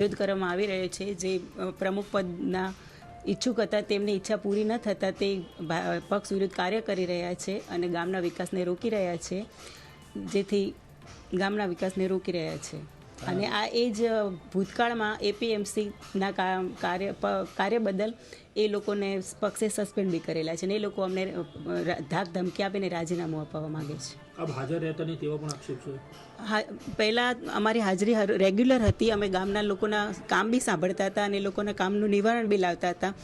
વિરોધ કરવામાં આવી રહ્યો છે. જે પ્રમુખ પદના ઈચ્છુક હતા, તેમની ઈચ્છા પૂરી ન થતાં તે પક્ષ વિરુદ્ધ કાર્ય કરી રહ્યા છે અને ગામના વિકાસને રોકી રહ્યા છે. જેથી ગામના વિકાસને રોકી રહ્યા છે. અને આ એ જ ભૂતકાળમાં એપીએમસીના કાર્ય કાર્ય બદલ એ લોકોને પક્ષે સસ્પેન્ડ બી કરેલા છે. અને એ લોકો અમને ધાક ધમકી આપીને રાજીનામું અપાવવા માગે છે. આપ હાજર રહેતા નહીં તેવા પણ આક્ષેપ છે? હા પહેલાં અમારી હાજરી હર- રેગ્યુલર હતી. અમે ગામના લોકોના કામ બી સાંભળતા હતા અને લોકોના કામનું નિવારણ બી લાવતા હતા.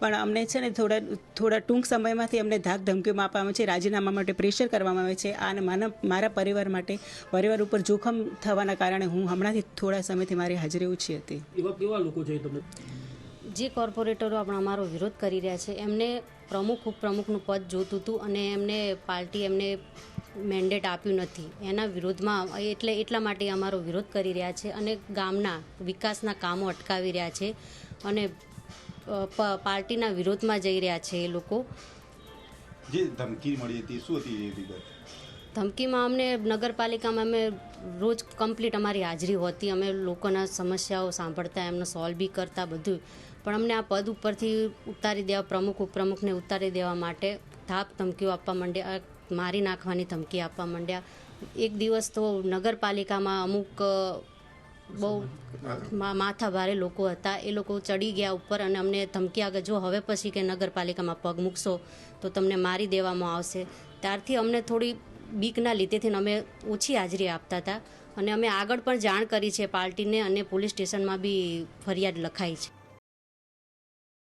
પણ અમને છે ને થોડા થોડા ટૂંક સમયમાંથી અમને ધાક ધમકીઓમાં આપવામાં આવે છે રાજીનામા માટે પ્રેશર કરવામાં આવે છે. અને માના મારા પરિવાર માટે પરિવાર ઉપર જોખમ થવાના કારણે હું હમણાંથી થોડા સમયથી મારી હાજરી ઓછી હતી. એવા કેવા લોકો છે તમે? જે કોર્પોરેટરો આપણે અમારો વિરોધ કરી રહ્યા છે એમને પ્રમુખ ઉપપ્રમુખનું પદ જોતું હતું અને એમને પાર્ટી એમને મેન્ડેટ આપ્યું નથી. એના વિરોધમાં એટલે એટલા માટે અમારો વિરોધ કરી રહ્યા છે અને ગામના વિકાસના કામો અટકાવી રહ્યા છે અને પાર્ટીના વિરોધમાં જઈ રહ્યા છે એ લોકો. જે ધમકી મળી હતી શું હતી એ વિગત ધમકીમાં અમને નગરપાલિકામાં અમે રોજ કમ્પ્લીટ અમારી હાજરી હોતી. અમે લોકોના સમસ્યાઓ સાંભળતા એમને સોલ્વ બી કરતા બધું. પણ અમને આ પદ ઉપરથી ઉતારી દેવા પ્રમુખ ઉપપ્રમુખને ઉતારી દેવા માટે ધાક ધમકીઓ આપવા માંડ્યા. મારી નાખવાની ધમકી આપવા માંડ્યા. એક દિવસ તો નગરપાલિકામાં અમુક બહુ માથા ભારે લોકો હતા. એ લોકો ચડી ગયા ઉપર અને અમને ધમકી આગળ જો હવે પછી કે નગરપાલિકામાં પગ મૂકશો, તો તમને મારી દેવામાં આવશે. ત્યારથી અમને થોડી બીકના લીધેથી અમે ઓછી હાજરી આપતા હતા. અને અમે આગળ પણ જાણ કરી છે પાર્ટીને અને પોલીસ સ્ટેશનમાં બી ફરિયાદ લખાઈ છે.